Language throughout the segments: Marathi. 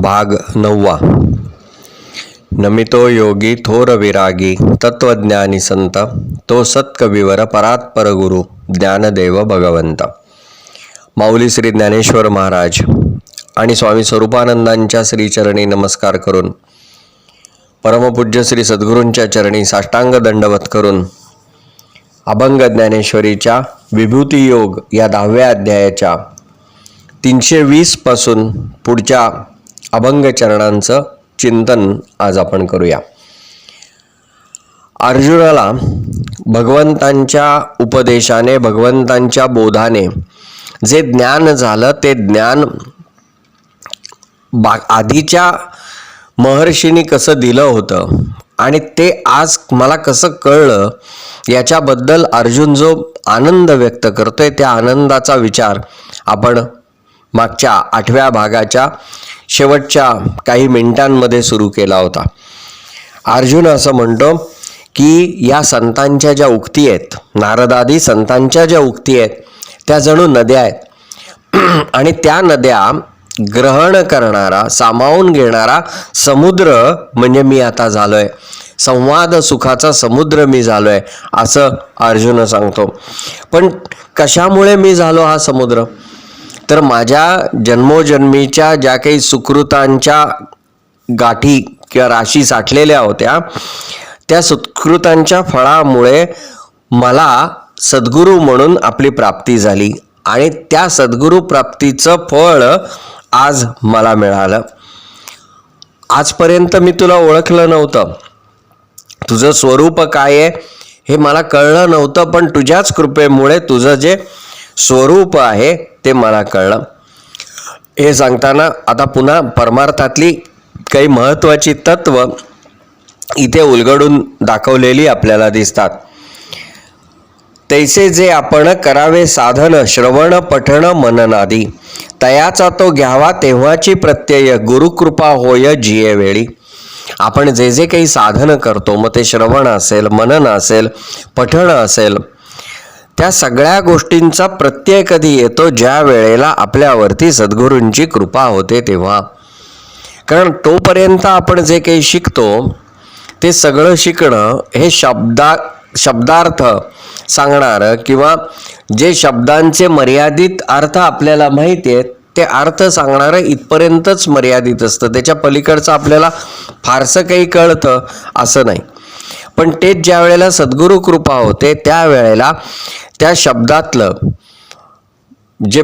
भाग नववा. नमितो योगी थोर विरागी तत्वज्ञानी संत तो सत्कविवर परात्पर गुरु ज्ञानदेव भगवंत. माऊली श्री ज्ञानेश्वर महाराज आणि स्वामी स्वरूपानंदांच्या श्रीचरणी नमस्कार करून परमपूज्य श्री सद्गुरूंच्या चरणी साष्टांग दंडवत करून अभंग ज्ञानेश्वरीच्या विभूती योग या दहाव्या अध्यायाच्या तीनशे वीसपासून पुढच्या अभंग चरणांचं चिंतन आज आपण करूया. अर्जुनाला भगवंतांच्या उपदेशाने भगवंतांच्या बोधाने जे ज्ञान झालं ते ज्ञान बा आधीच्या महर्षींनी कसं दिलं होतं आणि ते आज मला कसं कळलं याच्याबद्दल अर्जुन जो आनंद व्यक्त करतोय त्या आनंदाचा विचार आपण मागच्या आठव्या भागाच्या शेवटच्या काही मिनिटांमध्ये सुरू केला होता. अर्जुन असं म्हणतो की या संतांच्या ज्या उक्ती आहेत नारदादी संतांच्या ज्या उक्ती आहेत त्या जणू नद्या आहेत. आणि त्या नद्या ग्रहण करणारा सामावून घेणारा समुद्र म्हणजे मी आता झालोय. संवाद सुखाचा समुद्र मी झालोय असं अर्जुन सांगतो. पण कशामुळे मी झालो हा समुद्र? तर माझ्या जन्मोजन्मीच्या ज्या काही सुकृतांच्या गाठी किंवा राशी साठलेल्या होत्या त्या सुकृतांच्या फळामुळे मला सद्गुरू म्हणून आपली प्राप्ती झाली आणि त्या सद्गुरू प्राप्तीचं फळ आज मला मिळालं. आजपर्यंत मी तुला ओळखलं नव्हतं. तुझं स्वरूप काय आहे हे मला कळलं नव्हतं पण तुझ्याच कृपेमुळे तुझं जे स्वरूप आहे ते मला कळलं. हे सांगताना आता पुन्हा परमार्थातली काही महत्त्वाची तत्व इथे उलगडून दाखवलेली आपल्याला दिसतात. तैसे जे आपण करावे साधन श्रवण पठण मननादी तयाचा तो घ्यावा तेव्हाची प्रत्यय गुरुकृपा होय जिये वेळी. आपण जे जे काही साधन करतो मग ते श्रवण असेल मनन असेल पठण असेल त्या सगळ्या गोष्टींचा प्रत्यय कधी येतो? ज्या वेळेला आपल्यावरती सद्गुरूंची कृपा होते तेव्हा. कारण तोपर्यंत आपण जे काही शिकतो ते सगळं शिकणं हे शब्दा शब्दार्थ सांगणारं किंवा जे शब्दांचे मर्यादित अर्थ आपल्याला माहिती आहेत ते अर्थ सांगणारं इथपर्यंतच मर्यादित असतं. त्याच्या पलीकडचं आपल्याला फारसं काही कळतं असं नाही. पण तेच ज्या वेळेला सद्गुरू कृपा होते त्यावेळेला त्या शब्दातलं जे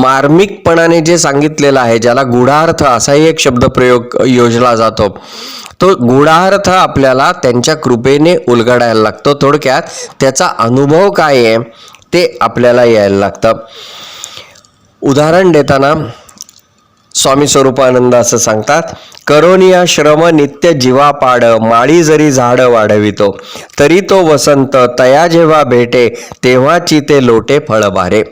मार्मिकपणाने जे सांगितलेलं आहे ज्याला गुढार्थ असाही एक शब्दप्रयोग योजला जातो तो गुढार्थ आपल्याला त्यांच्या कृपेने उलगडायला लागतो. थोडक्यात त्याचा अनुभव काय आहे ते आपल्याला यायला लागतं. उदाहरण देताना स्वामी स्वरूपानंद असं सांगतात करोनिया श्रम नित्य जीवा पाड माळी जरी झाड वाढवितो तरी तो वसंत तया जेव्हा भेटे तेव्हाची ते लोटे फळ भारे.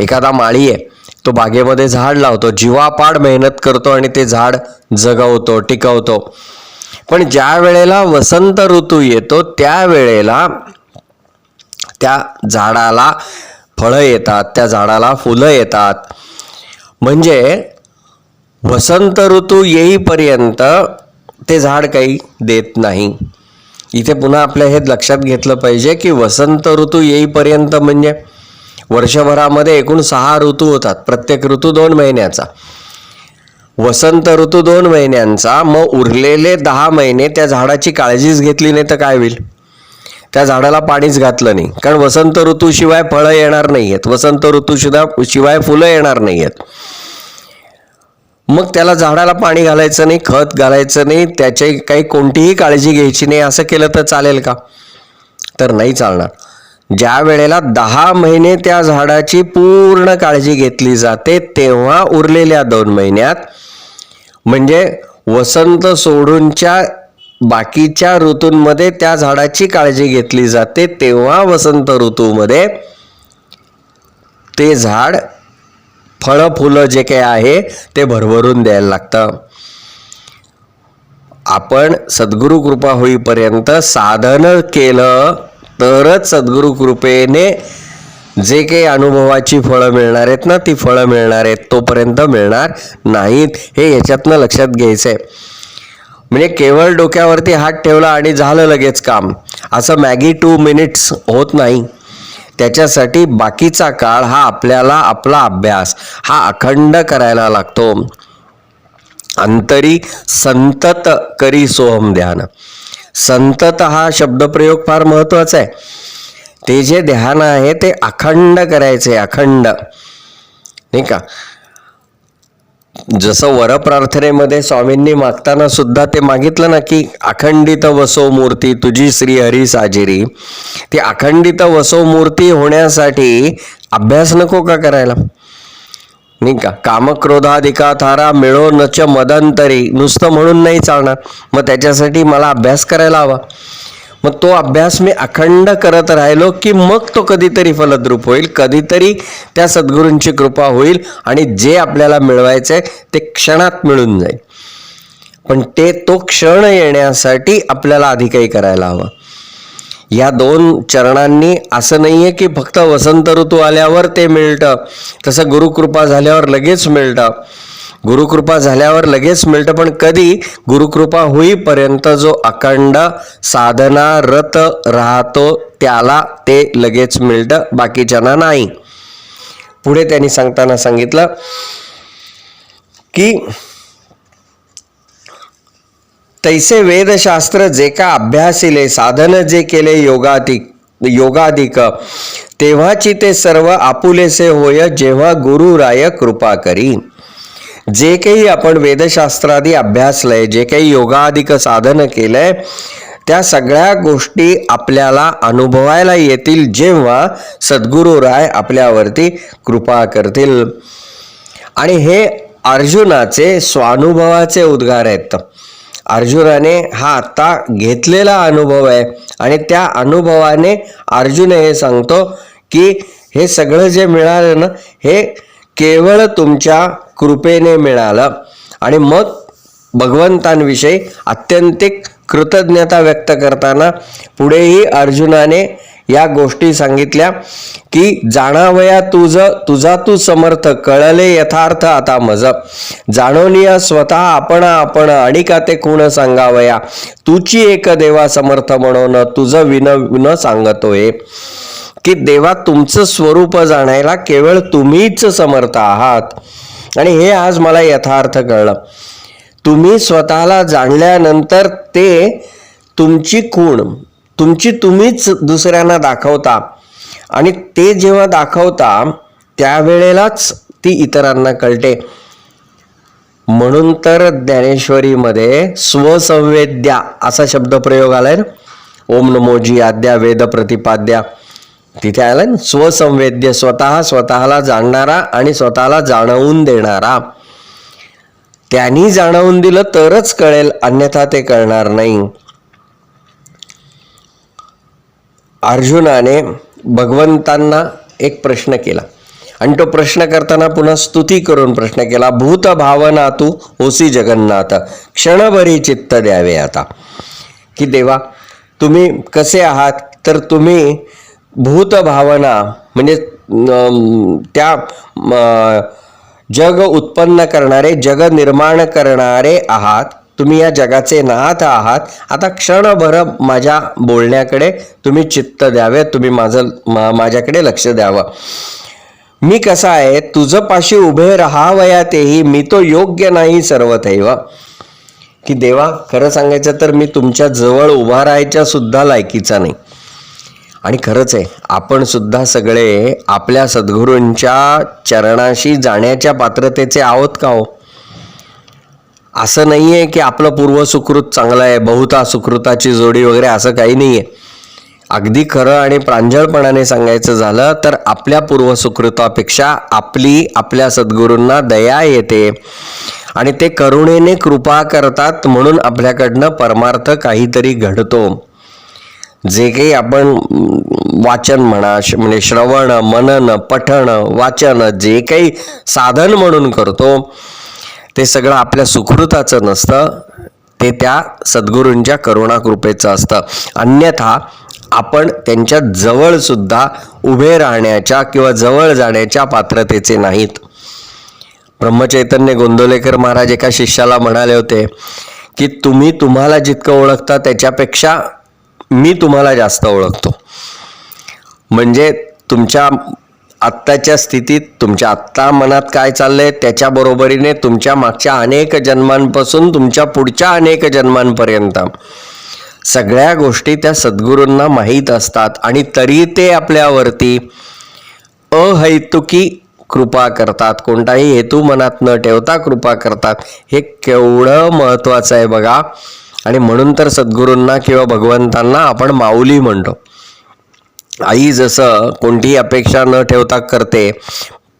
एखादा माळी आहे तो बागेमध्ये झाड लावतो जीवापाड मेहनत करतो आणि ते झाड जगवतो टिकवतो. पण ज्या वेळेला वसंत ऋतू येतो त्या वेळेला त्या झाडाला फळं येतात त्या झाडाला फुलं येतात. म्हणजे वसंत ऋतू येईपर्यंत ते झाड काही देत नाही. इथे पुन्हा आपल्या हे लक्षात घेतलं पाहिजे की वसंत ऋतू येईपर्यंत म्हणजे वर्षभरामध्ये एकूण सहा ऋतू होतात. प्रत्येक ऋतू दोन महिन्याचा. वसंत ऋतू दोन महिन्यांचा मग उरलेले दहा महिने त्या झाडाची काळजीच घेतली नाही तर काय होईल? त्या झाडाला पाणीच घातलं नाही. कारण वसंत ऋतूशिवाय फळं येणार नाही आहेत वसंत ऋतूशिवाय शिवाय फुलं येणार नाही आहेत मग त्याला झाडाला पाणी घालायचं नाही खत घालायचं नाही त्याची काही कोणतीही काळजी घ्यायची नाही असं केलं तर चालेल का? तर नाही चालणार. ज्या वेळेला दहा महिने त्या झाडाची पूर्ण काळजी घेतली जाते तेव्हा उरलेल्या दोन महिन्यात म्हणजे वसंत सोडूनच्या बाकीच्या ऋतूंमध्ये त्या झाडाची काळजी घेतली जाते तेव्हा वसंत ऋतूमध्ये ते झाड फळं फुलं जे काही आहे ते भरभरून द्यायला लागतं. आपण सद्गुरू कृपा होईपर्यंत साधन केलं तरच सद्गुरू कृपेने जे काही अनुभवाची फळं मिळणार आहेत ना ती फळं मिळणार आहेत तोपर्यंत मिळणार नाहीत हे याच्यातनं लक्षात घ्यायचं आहे म्हणजे केवळ डोक्यावरती हात ठेवला आणि झालं लगेच काम. असं मॅगी टू मिनिट्स होत नाही. त्याच्यासाठी बाकीचा काळ हा आपल्याला आपला अभ्यास हा अखंड करायला लागतो. अंतरी संतत करी सोहम ध्यान. संतत हा शब्दप्रयोग फार महत्त्वाचा आहे. ते जे ध्यान आहे ते अखंड करायचे अखंड. नाही का? जसं वरप्रार्थनेमध्ये स्वामींनी मागताना सुद्धा ते मागितलं ना की अखंडित वसो मूर्ती तुझी श्री हरी साजिरी. ती अखंडित वसो मूर्ती होण्यासाठी अभ्यास नको का करायला? नाही का? कामक्रोधाधिका थारा मिळो नच मदंतरी. नुसतं म्हणून नाही चालणार. मग त्याच्यासाठी मला अभ्यास करायला हवा. मग तो अभ्यास मी अखंड करत राहिलो की मग तो कधीतरी फलद्रूप होईल कधीतरी त्या सद्गुरूंची कृपा होईल आणि जे आपल्याला मिळवायचं आहे ते क्षणात मिळून जाईल. पण ते तो क्षण येण्यासाठी आपल्याला आधी काही करायला हवं. या दोन चरणांनी असं नाहीये की फक्त वसंत ऋतू आल्यावर ते मिळतं तसं गुरुकृपा झाल्यावर लगेच मिळतं. गुरुकृपा झाल्यावर लगेच मिळतं पण कधी गुरुकृपा होईपर्यंत जो अखंड साधना रत राहतो त्याला ते लगेच मिळतं बाकीच्यांना नाही. पुढे त्यांनी सांगताना सांगितलं की तैसे वेदशास्त्र जे का अभ्यासिले साधन जे केले योगाधिक योगाधिक तेव्हाची ते सर्व आपुलेसे होय जेव्हा गुरुराय कृपा करी. जे काही आपण वेदशास्त्रादी अभ्यासलंय जे काही योगाधिक साधन केलंय त्या सगळ्या गोष्टी आपल्याला अनुभवायला येतील जेव्हा सद्गुरू राय आपल्यावरती कृपा करतील. आणि हे अर्जुनाचे स्वानुभवाचे उद्गार आहेत. अर्जुनाने हा आत्ता घेतलेला अनुभव आहे. आणि त्या अनुभवाने अर्जुन हे सांगतो की हे सगळं जे मिळालं ना हे केवळ तुमच्या कृपेने मिळालं. आणि मग भगवंतांविषयी अत्यंतिक कृतज्ञता व्यक्त करताना पुढेही अर्जुनाने या गोष्टी सांगितल्या की जाणावया तुझ तुझा तू समर्थ कळले यथार्थ आता मज. जाणवनिया स्वतः आपण आपण आणि का ते कुण सांगावया? तुची एक देवा समर्थ म्हणून तुझं विन विन सांगतोय. की देवा तुमचं स्वरूप जाणायला केवळ तुम्हीच समर्थ आहात. आणि हे आज मला यथार्थ कळलं. तुम्ही स्वतःला जाणल्यानंतर ते तुमची खूण तुमची तुम्हीच दुसऱ्यांना दाखवता. आणि ते जेव्हा दाखवता त्यावेळेलाच ती इतरांना कळते. म्हणून तर ज्ञानेश्वरीमध्ये स्वसंवेद्या असा शब्दप्रयोग आलाय ओम नमोजी आद्या वेद प्रतिपाद्या. तिथे आला ना स्वसंवेद्य स्वतः स्वतःला जाणणारा आणि स्वतःला जाणवून देणारा. त्यांनी जाणवून दिलं तरच कळेल अन्यथा ते कळणार नाही. अर्जुनाने भगवंतांना एक प्रश्न केला. आणि तो प्रश्न करताना पुन्हा स्तुती करून प्रश्न केला भूत भावना तू ओसी जगन्नाथ क्षणभरी चित्त द्यावे आता. की देवा तुम्ही कसे आहात? तर तुम्ही भूत भावना म्हणजे त्या म, जग उत्पन्न करणारे जग निर्माण करणारे आहात. तुम्ही या जगाचे नाथ आहात. आता क्षणभर माझ्या बोलण्याकडे तुम्ही चित्त द्यावे तुम्ही माझं मा- माझ्याकडे लक्ष द्यावं. मी कसा आहे? तुझं पाशी उभे राहावया तेही मी तो योग्य नाही सर्वथैव. की देवा खरं सांगायचं तर मी तुमच्या जवळ उभा राहायच्या सुद्धा लायकीचा नाही. आणि खरंच आहे आपण सुद्धा सगळे आपल्या सद्गुरूंच्या चरणाशी जाण्याच्या पात्रतेचे आहोत का हो? असं नाही आहे की आपलं पूर्व सुकृत चांगलं आहे बहुता सुकृताची जोडी वगैरे असं काही नाही आहे अगदी खरं आणि प्रांजळपणाने सांगायचं झालं तर आपल्या पूर्वसुकृतापेक्षा आपली आपल्या सद्गुरूंना दया येते. आणि ते करुणेने कृपा करतात म्हणून आपल्याकडनं परमार्थ काहीतरी घडतो. जे काही आपण वाचन म्हणा श- म्हणजे श्रवण मनन पठण वाचन जे काही साधन म्हणून करतो ते सगळं आपल्या सुकृताचं नसतं. ते त्या सद्गुरूंच्या करुणाकृपेचं असतं. अन्यथा आपण त्यांच्या जवळसुद्धा उभे राहण्याच्या किंवा जवळ जाण्याच्या पात्रतेचे नाहीत. ब्रह्मचैतन्य गोंदवलेकर महाराज एका शिष्याला म्हणाले होते की तुम्ही तुम्हाला जितकं ओळखता त्याच्यापेक्षा मी तुम्हाला जास्त ओळखतो. म्हणजे तुमच्या आत्ताच्या स्थितीत तुमच्या आत्ता मनात काय चाललंय त्याच्या बरोबरीने तुमच्या मागच्या अनेक जन्मांपासून तुमच्या पुढच्या अनेक जन्मांपर्यंत सगळ्या गोष्टी त्या सद्गुरूंना माहीत असतात आणि तरी ते आपल्यावरती अहैतुकी कृपा करतात. कोणताही हेतू मनात न ठेवता कृपा करतात. हे केवढं महत्त्वाचं आहे बघा. आणि म्हणून तर सद्गुरूंना किंवा भगवंतांना आपण माऊली म्हणतो. आई जसं कोणतीही अपेक्षा न ठेवता करते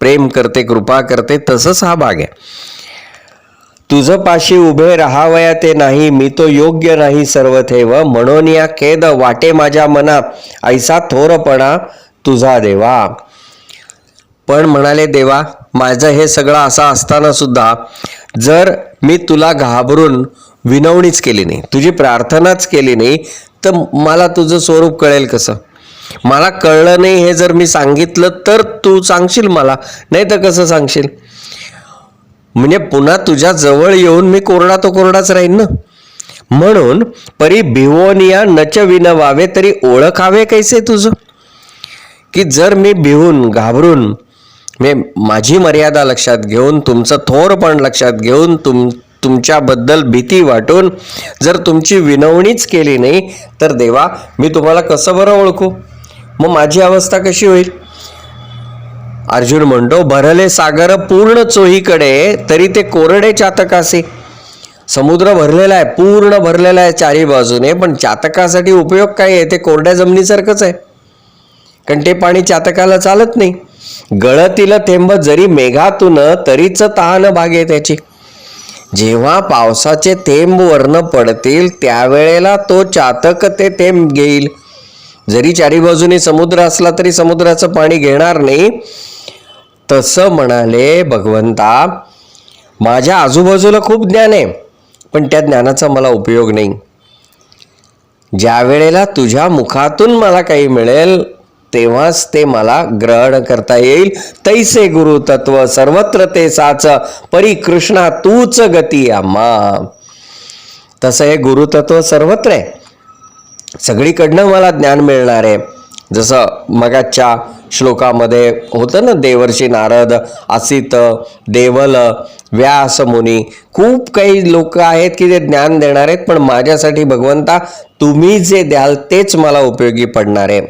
प्रेम करते कृपा करते तसंच हा भाग आहे. तुझं पाशी उभे राहावया ते नाही मी तो योग्य नाही सर्व ठेव म्हणून या खेद वाटे माझ्या मनात ऐसा थोरपणा तुझा देवा. पण म्हणाले देवा माझं हे सगळं असं असताना सुद्धा जर मी तुला घाबरून विनवणीच केली नाही तुझी प्रार्थनाच केली नाही तर मला तुझं स्वरूप कळेल कसं? मला कळलं नाही हे जर मी सांगितलं तर तू सांगशील मला नाही तर कसं सांगशील? म्हणजे पुन्हा तुझ्या जवळ येऊन मी कोरडा तो कोरडाच राहीन ना? म्हणून परी भिवोनिया नच विनवावे तरी ओळखावे कैसे तुझं? की जर मी भिवून घाबरून मी माझी मर्यादा लक्षात घेऊन तुमचं थोरपण लक्षात घेऊन तुम तुमच्याबद्दल भीती वाटून जर तुमची विनवणीच केली नाही तर देवा मी तुम्हाला कसं बरं ओळखू? मग माझी अवस्था कशी होईल? अर्जुन म्हणतो भरले सागर पूर्ण चोहीकडे तरी ते कोरडे चातकासे समुद्र भरलेला आहे पूर्ण भरलेला आहे चारी बाजूने पण चातकासाठी उपयोग काय आहे? ते कोरड्या जमिनीसारखंच आहे. कारण ते पाणी चातकाला चालत नाही. गळतील थेंब जरी मेघातून तरीच तहान भागे त्याची. जेव्हा पावसाचे थेंब वर्ण पडतील त्यावेळेला तो चातक ते थेंब घेईल. जरी चारी बाजूने समुद्र असला तरी समुद्राचं पाणी घेणार नाही. तसं म्हणाले भगवंता माझ्या आजूबाजूला खूप ज्ञान आहे पण त्या ज्ञानाचा मला उपयोग नाही. ज्या वेळेला तुझ्या मुखातून मला काही मिळेल तेव्हाच ते मला ग्रहण करता येईल. तैसे गुरु तत्व सर्वत्र ते साच परी कृष्णा तूच गती आम्हा. तसं हे गुरुतत्व सर्वत्र आहे. सगळीकडनं मला ज्ञान मिळणार आहे. जसं मगाच्या श्लोकामध्ये होतं ना देवर्षी नारद असित देवल व्यास मुनी. खूप काही लोक आहेत की जे ज्ञान देणार आहेत पण माझ्यासाठी भगवंता तुम्ही जे द्याल तेच मला उपयोगी पडणार आहे.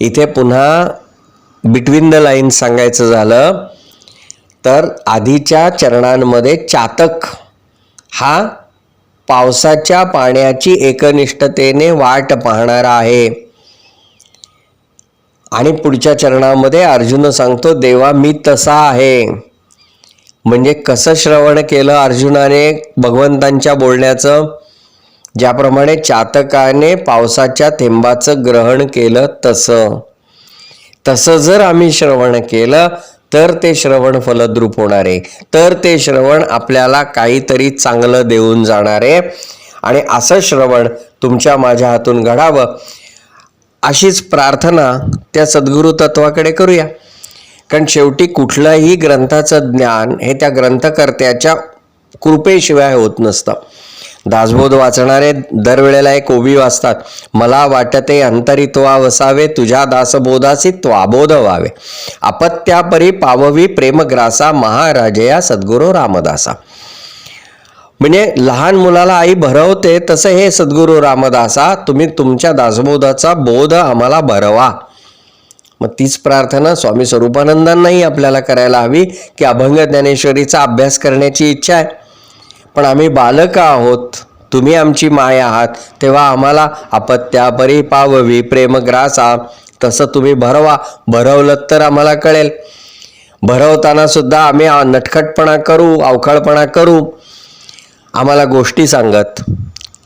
इथे पुन्हा बिटवीन द लाईन सांगायचं झालं तर आधीच्या चरणांमध्ये चातक हा पावसाच्या पाण्याची एकनिष्ठतेने वाट पाहणारा आहे. आणि पुढच्या चरणामध्ये अर्जुन सांगतो देवा मी तसा आहे. म्हणजे कसं श्रवण केलं अर्जुनाने भगवंतांच्या बोलण्याचं? ज्याप्रमाणे चातकाने पावसाच्या थेंबाचं ग्रहण केलं तसं. तसं जर आम्ही श्रवण केलं तर ते श्रवण फलद्रूप होणार. आहे तर ते श्रवण आपल्याला काहीतरी चांगलं देऊन जाणार. आहे आणि असं श्रवण तुमच्या माझ्या हातून घडावं अशीच प्रार्थना त्या सद्गुरू तत्वाकडे करूया. कारण शेवटी कुठलंही ग्रंथाचं ज्ञान हे त्या ग्रंथकर्त्याच्या कृपेशिवाय होत नसतं. दासबोध वाचणारे दरवेळेला एक ओवी वाचतात मला वाटते अंतरित्वा वसावे तुझ्या दासबोधासी त्वाबोध व्हावे. अपत्यापरी पाववी प्रेमग्रासा महाराजया सद्गुरू रामदासा. म्हणजे लहान मुलाला आई भरवते तसं हे सद्गुरू रामदासा तुम्ही तुमच्या दासबोधाचा बोध आम्हाला भरवा. मग तीच प्रार्थना स्वामी स्वरूपानंदांनाही आपल्याला करायला हवी की अभंग ज्ञानेश्वरीचा अभ्यास करण्याची इच्छा आहे. पण आम्ही बालक आहोत. तुम्ही आमची माय आहात. तेव्हा आम्हाला अपत्यापरी पाववी प्रेमग्रासा तसं तुम्ही भरवा. भरवलं तर आम्हाला कळेल. भरवताना सुद्धा आम्ही नटखटपणा करू अवखळपणा करू. आम्हाला गोष्टी सांगत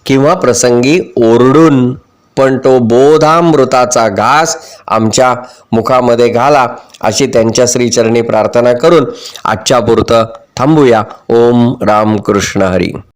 किंवा प्रसंगी ओरडून पण तो बोधामृताचा घास आमच्या मुखामध्ये घाला अशी त्यांच्या श्रीचरणी प्रार्थना करून आजच्या पुरतं थांबूया. ओम राम कृष्ण हरी.